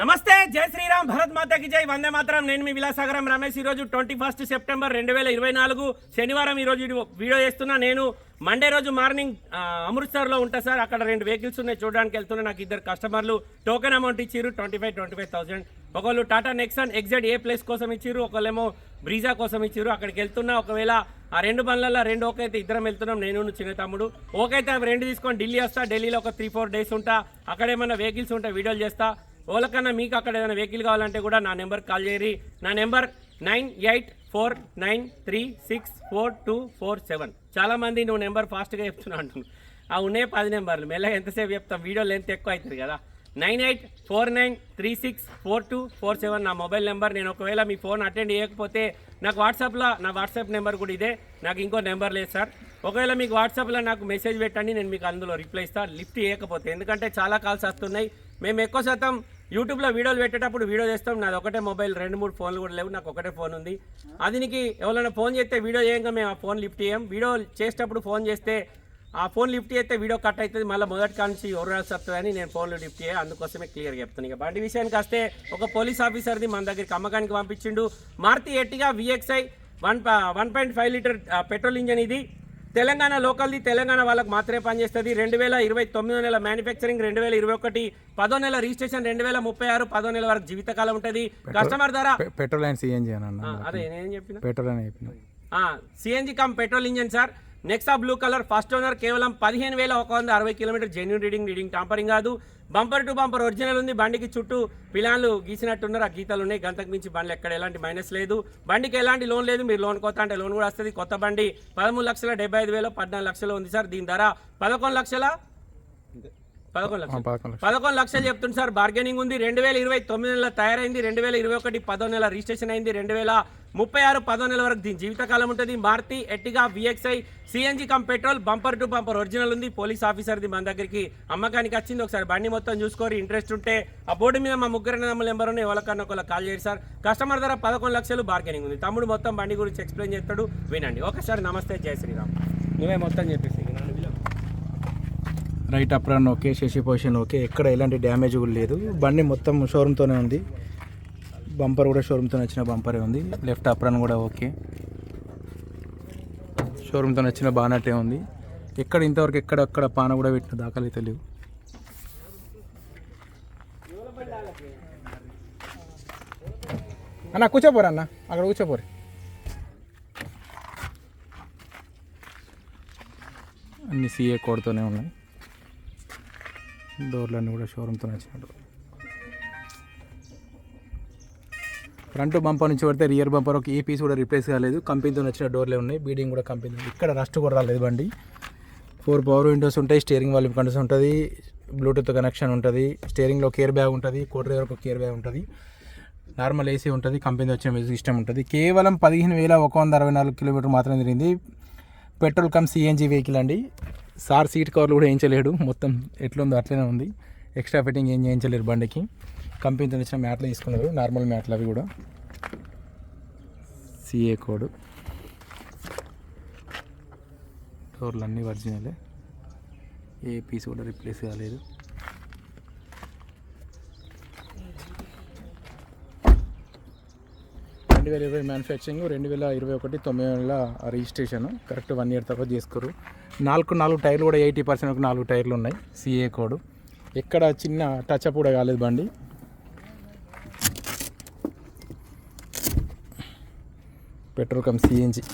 నమస్తే జై శ్రీరామ్ భరత్ మాతకి జై వందే మాత్రం. నేను మీ విలాసాగరం రమేష్. ఈరోజు ట్వంటీ ఫస్ట్ సెప్టెంబర్ రెండు వేల ఇరవై నాలుగు శనివారం ఈరోజు వీడియో చేస్తున్నా. నేను మండే రోజు మార్నింగ్ అమృత్సర్లో ఉంటా సార్. అక్కడ రెండు వెహికల్స్ ఉన్నాయి. చూడడానికి వెళ్తున్నాయి. నాకు ఇద్దరు కస్టమర్లు టోకెన్ అమౌంట్ ఇచ్చిర్రు. Twenty five twenty five thousand ఒకళ్ళు టాటా నెక్సాన్ ఎగ్జాక్ట్ ఏ ప్లేస్ కోసం ఇచ్చిర్రు. ఒకళ్ళేమో బ్రీజా కోసం ఇచ్చిర్రు. అక్కడికి వెళ్తున్నా. ఒకవేళ ఆ రెండు బండ్లలో రెండు ఓకే అయితే ఇద్దరం వెళ్తున్నాం. నేను చిన్న తమ్ముడు. ఓకే అయితే అవి రెండు తీసుకొని ఢిల్లీ వస్తా. ఢిల్లీలో ఒక త్రీ ఫోర్ డేస్ ఉంటా. అక్కడ ఏమైనా వెహికల్స్ ఉంటే వీడియోలు చేస్తా. ఓలకన్నా మీకు అక్కడ ఏదైనా వెహికల్ కావాలంటే కూడా నా నెంబర్ కాల్ చేయరి నా number nine eight four nine three six four two four seven. చాలామంది నువ్వు నెంబర్ ఫాస్ట్గా చెప్తున్నా అంటున్నావు ఆ ఉన్నాయి పది నెంబర్లు. మెల్లగా ఎంతసేపు చెప్తాం? వీడియో లెంత్ ఎక్కువ అవుతుంది కదా. Nine eight four nine three six four two four seven నా మొబైల్ నెంబర్. నేను ఒకవేళ మీ ఫోన్ అటెండ్ చేయకపోతే నాకు వాట్సాప్లో నా వాట్సాప్ నెంబర్ కూడా ఇదే. నాకు ఇంకో నెంబర్ లేదు సార్. ఒకవేళ మీకు వాట్సాప్లో నాకు మెసేజ్ పెట్టండి నేను మీకు అందులో రిప్లై ఇస్తాను లిఫ్ట్ చేయకపోతే. ఎందుకంటే చాలా కాల్స్ వస్తున్నాయి. మేము ఎక్కువ శాతం యూట్యూబ్లో వీడియోలు పెట్టేటప్పుడు వీడియో చేస్తాం. నాది ఒకటే మొబైల్ రెండు మూడు ఫోన్లు కూడా లేవు. నాకు ఒకటే ఫోన్ ఉంది. అది నీకు ఎవరైనా ఫోన్ చేస్తే వీడియో చేయంగా మేము ఆ ఫోన్ లిఫ్ట్ చేయం. వీడియో చేసేటప్పుడు ఫోన్ చేస్తే ఆ ఫోన్ లిఫ్ట్ చేస్తే వీడియో కట్ అవుతుంది. మళ్ళీ మొదటి కానించి ఎవరు రాసి వస్తుందని నేను ఫోన్లో లిఫ్ట్ చేయ అందుకోసమే క్లియర్గా చెప్తాను. ఇక బండి విషయానికి వస్తే ఒక పోలీస్ ఆఫీసర్ది మన దగ్గరికి అమ్మకానికి పంపించిండు. Maruti Ertiga VXI one one point five litre petrol engine ఇది. తెలంగాణ లోకల్ది తెలంగాణ వాళ్ళకి మాత్రమే పనిచేస్తుంది. రెండు వేల ఇరవై తొమ్మిదో నెల మ్యానుఫ్యాక్చరింగ్ రెండు వేల ఇరవై ఒకటి పదో నెల రిజిస్ట్రేషన్ రెండు వేల ముప్పై ఆరు పదో నెల వరకు జీవితకాలం ఉంటుంది. కస్టమర్ ధర పెట్రోల్ అండ్ సిఎన్జి అదే నేనేం చెప్పిన? పెట్రోల్ అని చెప్పిన. CNG cum petrol engine sir Nexa blue colour first owner కేవలం పదిహేను వేల ఒక వంద అరవై kilometre genuine reading reading tampering కాదు. బంపర్ టు బంపర్ ఒరిజినల్ ఉంది. బండికి చుట్టూ పిలాన్లు గీసినట్టున్నారు. ఆ గీతలు ఉన్నాయి. గంతకు మించి బండ్లు ఎక్కడ ఎలాంటి మైనస్ లేదు. బండికి ఎలాంటి లోన్ లేదు. మీరు లోన్ కొత్త అంటే లోన్ కూడా వస్తుంది. కొత్త బండి పదమూడు లక్షల డెబ్బై ఐదు వేలు పద్నాలుగు లక్షలు ఉంది సార్. దీని ధర పదకొండు లక్షల పదకొండు లక్షలు. పదకొండు లక్షలు. పదకొండు లక్షలు చెప్తుంది సార్. బార్గెనింగ్ ఉంది. రెండు వేల ఇరవై తొమ్మిది నెలల తయారైంది. రెండు వేల ఇరవై ఒకటి పదో నెల రిజిస్ట్రేషన్ అయింది. రెండు వేల ముప్పై ఆరు పదో నెల వరకు దీని జీవితకాలం ఉంటుంది. Maruti Ertiga VXI CNG cum petrol bumper to bumper original ఉంది. పోలీస్ ఆఫీసర్ది మన దగ్గరికి అమ్మకానికి వచ్చింది. ఒకసారి బండి మొత్తం చూసుకోరి. ఇంట్రెస్ట్ ఉంటే ఆ బోర్డు మీద మా ముగ్గురు నెంబర్ నెంబర్ ఉన్నాయి. ఎవరికన్నా ఒకళ్ళకి కాల్ చేయండి సార్. కస్టమర్ ధర పదకొండు లక్షలు బార్గెనింగ్ ఉంది. తమ్ముడు మొత్తం బండి గురించి ఎక్స్ప్లెయిన్ చేస్తాడు. వినండి. ఒకసారి నమస్తే జయ శ్రీరామ్. నువ్వే మొత్తం చెప్పేసి. Right apron okay Sashi position okay ఎక్కడ ఎలాంటి డ్యామేజ్ కూడా లేదు. బండి మొత్తం షోరూమ్తోనే ఉంది. బంపర్ కూడా షోరూమ్తో వచ్చిన బంపరే ఉంది. లెఫ్ట్ అప్ రన్ కూడా ఓకే. షోరూమ్తో వచ్చిన బాగానట్టే ఉంది. ఎక్కడ ఇంతవరకు ఎక్కడక్కడ పాన కూడా పెట్టిన దాఖలు అయితే లేవు. అన్న కూర్చోపోరా అన్న. అక్కడ కూర్చోపోరు. అన్ని సీఏ కోడ్తోనే ఉన్నాయి. డోర్లన్నీ కూడా షోరూమ్తో వచ్చినట్టు. ఫ్రంట్ బంపర్ నుంచి పడితే రియర్ బంపర్ ఒక ఏ పీస్ కూడా రిప్లేస్ కాలేదు. కంపెనీతో వచ్చిన డోర్లే ఉన్నాయి. బీడింగ్ కూడా కంపెనీ ఇక్కడ రస్ట్ కూడా రాలేదు బండి. ఫోర్ పవర్ విండోస్ ఉంటాయి స్టీరింగ్ వాల్యూమ్ కంట్రోల్స్ ఉంటుంది బ్లూటూత్ కనెక్షన్ ఉంటుంది స్టీరింగ్లో కేర్ బ్యాగ్ ఉంటుంది కోడ్ డ్రైవర్ ఒక కేర్ బ్యాగ్ ఉంటుంది నార్మల్ ఏసీ ఉంటుంది కంపెనీ వచ్చిన మ్యూజిక్ సిస్టమ్ ఉంటుంది. కేవలం పదిహేను వేల ఒక వంద అరవై నాలుగు కిలోమీటర్ మాత్రమే తిరిగింది. పెట్రోల్ కమ్ సిఎన్జీ వెహికల్ అండి. సార్ సీట్ కవర్లు కూడా వేయించలేడు. మొత్తం ఎట్లుందో అట్లనే ఉంది. ఎక్స్ట్రా ఫిట్టింగ్ ఏం చేయించలేరు బండికి. కంపెనీతో ఇచ్చిన మ్యాట్లు తీసుకున్నారు. నార్మల్ మ్యాట్లు అవి కూడా. సిఏ కోడ్ డోర్లు అన్నీ ఒరిజినలే ఏ. పీస్ కూడా రిప్లేస్ కాలేదు. రెండు వేల ఇరవై మ్యానుఫ్యాక్చరింగ్ రెండు వేల ఇరవై ఒకటి తొమ్మిది వేల రిజిస్ట్రేషన్ కరెక్ట్ వన్ ఇయర్ తర్వాత చేసుకోరు నాలుగు నాలుగు టైర్లు కూడా ఎయిటీ పర్సెంట్ నాలుగు టైర్లు ఉన్నాయి. సిఏ కోడ్ ఎక్కడ చిన్న టచ్ అప్ కూడా కాలేదు బండి. పెట్రోల్ కమ్ సిఎన్జి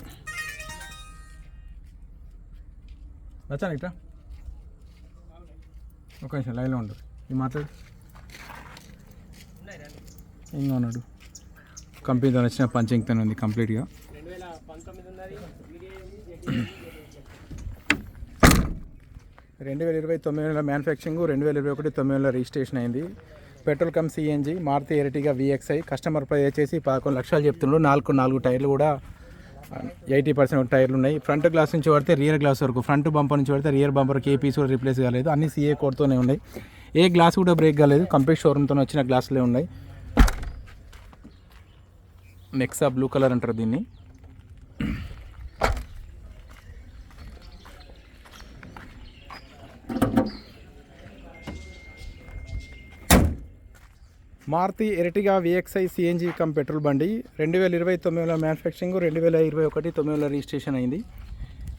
వచ్చాను ఇట్లా? ఒక నిమిషం లైన్లో ఉండరు ఈ మాట్లాడు. ఇంకా ఉన్నాడు కంపెనీతో వచ్చిన పంచింగ్తో ఉంది కంప్లీట్గా. రెండు వేల ఇరవై తొమ్మిది వేల మ్యానుఫ్యాక్చరింగ్ రెండు వేల ఇరవై ఒకటి తొమ్మిది వేల రిజిస్ట్రేషన్ అయింది. Petrol cum CNG Maruti Ertiga VXI customer price వచ్చేసి పదకొండు లక్షలు చెప్తున్నారు నాలుగు నాలుగు టైర్లు కూడా ఎయిటీ పర్సెంట్ టైర్లు ఉన్నాయి. ఫ్రంట్ గ్లాస్ నుంచి పడితే రియర్ గ్లాస్ వరకు ఫ్రంట్ బంపర్ నుంచి పడితే రియర్ బంపర్కి ఏ పీస్ కూడా రీప్లేస్ కాలేదు. అన్ని సిఏ కోడ్తోనే ఉన్నాయి. ఏ గ్లాస్ కూడా బ్రేక్ కాలేదు. కంప్లీట్ షోరూమ్తో వచ్చిన గ్లాసులే ఉన్నాయి. నెక్సా బ్లూ కలర్ అంటారు దీన్ని. Maruti Ertiga VXI CNG cum petrol బండి. రెండు వేల ఇరవై తొమ్మిదిలో మ్యానుఫ్యాక్చరింగ్ రెండు వేల ఇరవై ఒకటి తొమ్మిదిలో రిజిస్ట్రేషన్ అయింది.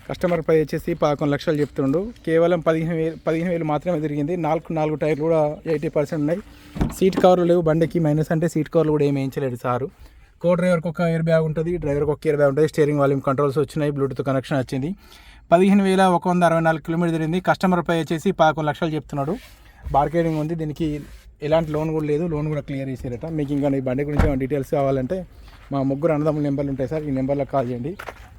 కస్టమర్ పై వచ్చేసి పదకొండు లక్షలు చెప్తుండు. కేవలం పదిహేను వేలు పదిహేను వేలు మాత్రమే తిరిగింది. నాలుగు నాలుగు టైర్లు కూడా ఎయిటీ పర్సెంట్ ఉన్నాయి. సీట్ కవర్లు లేవు. బండికి మైనస్ అంటే సీట్ కవర్లు కూడా ఏమి వేయించలేదు సారు. కో డ్రైవర్కి ఒక ఇయర్ బ్యాగ్ ఉంటుంది డ్రైవర్కి ఒక ఇయర్ బ్యాగ్ ఉంటుంది స్టీరింగ్ వాల్యూమ్ కంట్రోల్స్ వచ్చినాయి బ్లూటూత్ కనెక్షన్ వచ్చింది. పదిహేను వేల ఒక వంద అరవై నాలుగు కిలోమీటర్ తిరిగింది. కస్టమర్ పై వచ్చేసి పదకొండు లక్షలు చెప్తున్నాడు. బార్గెనింగ్ ఉంది దీనికి ఎలాంటి లోన్ కూడా లేదు లోన్ కూడా క్లియర్ చేసారట మీకు ఇంకా ఈ బండి గురించి ఏమైనా డీటెయిల్స్ కావాలంటే మా ముగ్గురు అన్నదమ్ముల నెంబర్లు ఉంటాయి సార్ ఈ నెంబర్లో కాల్ చేయండి.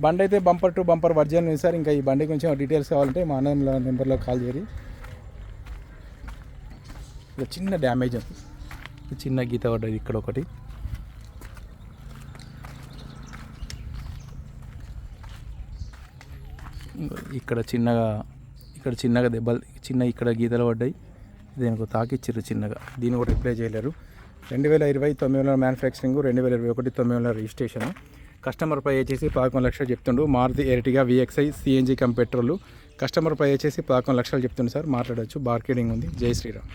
బండి అయితే బంపర్ టు బంపర్ వర్జన్ ఉంది సార్ ఇంకా ఈ బండి గురించి ఏమైనా డీటెయిల్స్ కావాలంటే మా అన్నదమ్ముల నెంబర్లో కాల్ చేయండి. ఇక చిన్న డ్యామేజ్ చిన్న గీత పడ్డది ఇక్కడ ఒకటి. ఇక్కడ చిన్నగా ఇక్కడ చిన్నగా దెబ్బలు చిన్న ఇక్కడ గీతలు పడ్డాయి. దీనికి తాకిచ్చిర్రు చిన్నగా. దీన్ని కూడా రిప్లై చేయలేరు. రెండు వేల ఇరవై తొమ్మిదిలో మ్యానుఫ్యాక్చరింగ్ రెండు వేల ఇరవై ఒకటి తొమ్మిదిలో రిజిస్ట్రేషన్ కస్టమర్ పై వచ్చేసి పదకొండు లక్షలు చెప్తుండు. Maruti Ertiga VXI CNG cum petrol customer పై వచ్చేసి పదకొండు లక్షలు చెప్తుండు సార్. మాట్లాడవచ్చు మార్కెటింగ్ ఉంది. జై శ్రీరామ్.